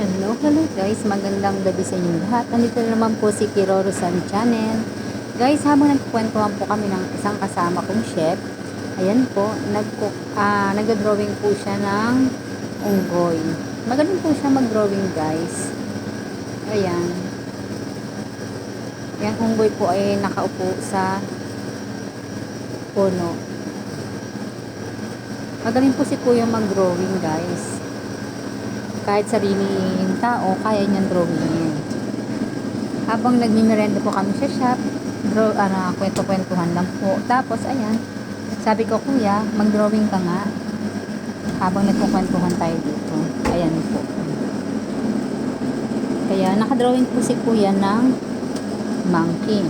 Hello, hello guys. Magandang gabi sa inyong lahat. Nandito na naman po si Kiroro San Channel. Guys, habang nagkukwentuhan po kami ng isang kasama kong chef, ayan po, nagcook, ah, nagdrawing po siya ng unggoy. Magaling po siya mag-drawing guys. Ayan. Yung unggoy po ay nakaupo sa puno. Magaling po si Kuya mag-drawing guys kahit sariling tao, kaya niyang drawingin. Habang nagmimerenda po kami sa shop, draw, ano, kwento-kwentuhan lang po. Tapos, ayan, sabi ko, kuya, mag-drawing ka nga. Habang nagkukwentuhan tayo dito. Ayan po. Kaya, nakadrawing po si kuya ng monkey.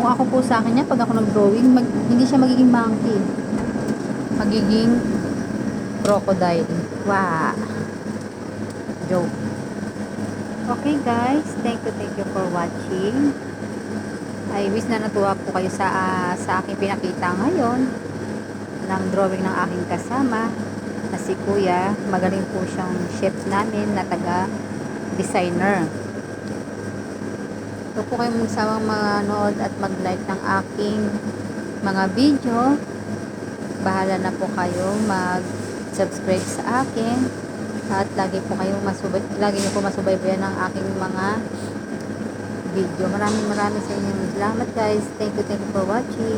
Kung ako po sa akin niya, pag ako nag-drawing, mag, hindi siya magiging monkey. Magiging crocodile. Wow. Joke. Okay guys, thank you, thank you for watching. I wish na natuwa po kayo sa, ah, sa aking pinakita ngayon ng drawing ng aking kasama na si Kuya. Magaling po siyang chef namin na taga designer. Ito po kayong magsawang manood at mag-like ng aking mga video. Bahala na po kayo mag-subscribe sa akin at lagi po kayong masubay, lagi niyo po masubaybayan ng aking mga video. Maraming maraming sa inyong salamat guys. Thank you, thank you for watching.